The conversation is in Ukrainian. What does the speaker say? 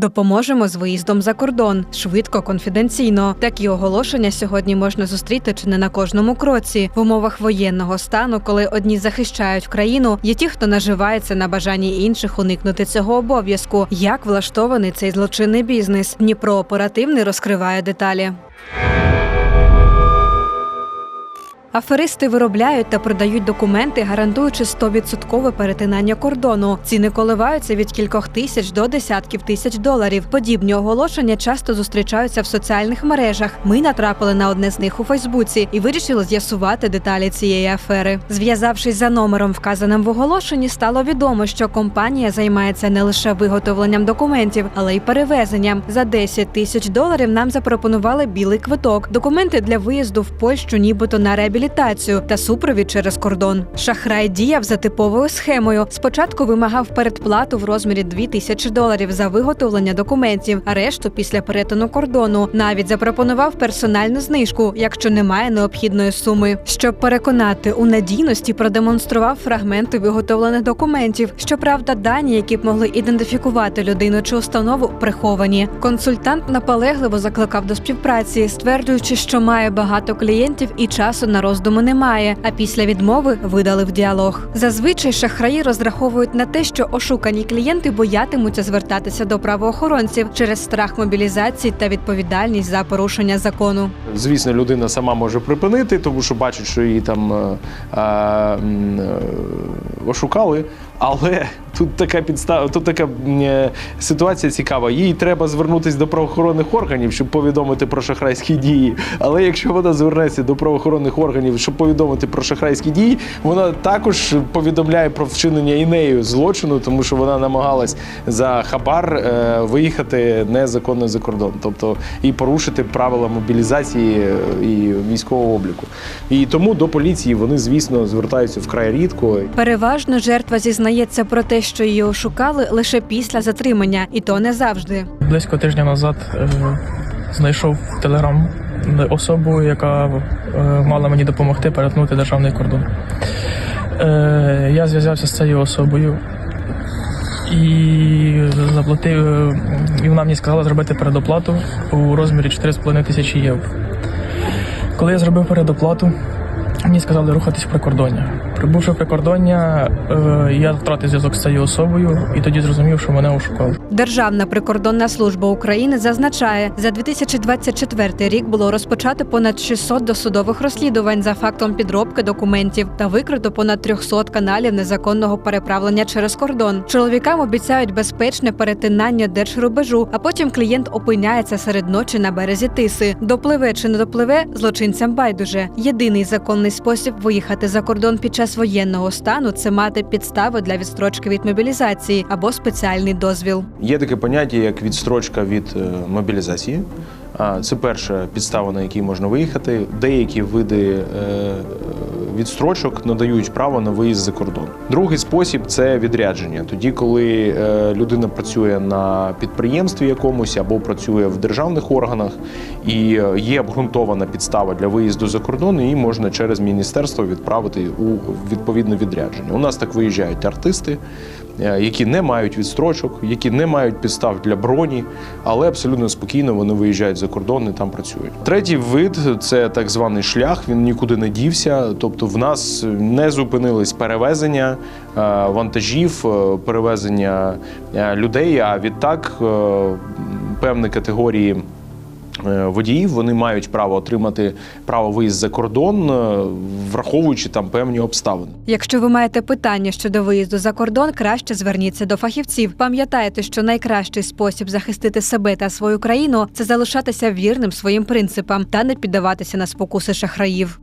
Допоможемо з виїздом за кордон швидко, конфіденційно. Такі оголошення сьогодні можна зустріти чи не на кожному кроці. В умовах воєнного стану, коли одні захищають країну, є ті, хто наживається на бажанні інших уникнути цього обов'язку. Як влаштований цей злочинний бізнес? Дніпро оперативний розкриває деталі. Аферисти виробляють та продають документи, гарантуючи 100% перетинання кордону. Ціни коливаються від кількох тисяч до десятків тисяч доларів. Подібні оголошення часто зустрічаються в соціальних мережах. Ми натрапили на одне з них у Фейсбуці і вирішили з'ясувати деталі цієї афери. Зв'язавшись за номером, вказаним в оголошенні, стало відомо, що компанія займається не лише виготовленням документів, але й перевезенням. За 10 тисяч доларів нам запропонували білий квиток, документи для виїзду в Польщу, нібито на реабілітацію та супровід через кордон. Шахрай діяв за типовою схемою. Спочатку вимагав передплату в розмірі 2 тисячі доларів за виготовлення документів, а решту після перетину кордону. Навіть запропонував персональну знижку, якщо немає необхідної суми. Щоб переконати у надійності, продемонстрував фрагменти виготовлених документів. Щоправда, дані, які б могли ідентифікувати людину чи установу, приховані. Консультант наполегливо закликав до співпраці, стверджуючи, що має багато клієнтів і часу на роздуми немає. А після відмови видалив діалог. Зазвичай шахраї розраховують на те, що ошукані клієнти боятимуться звертатися до правоохоронців через страх мобілізації та відповідальність за порушення закону. Звісно, людина сама може припинити, тому що бачить, що її там е, е, е, ошукали. Але тут така підстава, тут така е, ситуація цікава. Їй треба звернутися до правоохоронних органів, щоб повідомити про шахрайські дії. Але якщо вона звернеться до правоохоронних органів, щоб повідомити про шахрайські дії, вона також повідомляє про вчинення і нею злочину, тому що вона намагалась за хабар е, виїхати незаконно за кордон, тобто і порушити правила мобілізації е, і військового обліку. І тому до поліції вони, звісно, звертаються вкрай рідко. Переважно жертва зізнається про те, що її ошукали лише після затримання, і то не завжди. Близько тижня назад е, знайшов в телеграм особу, яка е, мала мені допомогти перетнути державний кордон. Е, я зв'язався з цією особою і заплатив, е, і вона мені сказала зробити передоплату у розмірі 4,5 тисячі євро. Коли я зробив передоплату, мені сказали рухатись в прикордоння. Прибувши в прикордоння, е, я втратив зв'язок з цією особою і тоді зрозумів, що мене ошукали. Державна прикордонна служба України зазначає, за 2024 рік було розпочато понад 600 досудових розслідувань за фактом підробки документів та викрито понад 300 каналів незаконного переправлення через кордон. Чоловікам обіцяють безпечне перетинання держрубежу, а потім клієнт опиняється серед ночі на березі тиси. Допливе чи не допливе злочинцям байдуже. Єдиний законний спосіб виїхати за кордон під час воєнного стану це мати підстави для відстрочки від мобілізації або спеціальний дозвіл. Є таке поняття, як відстрочка від е, мобілізації. Це перша підстава, на якій можна виїхати. Деякі види е, відстрочок надають право на виїзд за кордон. Другий спосіб це відрядження. Тоді, коли е, людина працює на підприємстві якомусь або працює в державних органах, і е, є обґрунтована підстава для виїзду за кордон, її можна через міністерство відправити у відповідне відрядження. У нас так виїжджають артисти, е, які не мають відстрочок, які не мають підстав для броні, але абсолютно спокійно вони виїжджають за кордон і там працюють. Третій вид це так званий шлях. Він нікуди не дівся. Тобто, в нас не зупинились перевезення е, вантажів, е, перевезення е, людей. А відтак певні категорії. Водіїв вони мають право отримати право виїзд за кордон, враховуючи там певні обставини. Якщо ви маєте питання щодо виїзду за кордон, краще зверніться до фахівців. Пам'ятайте, що найкращий спосіб захистити себе та свою країну це залишатися вірним своїм принципам та не піддаватися на спокуси шахраїв.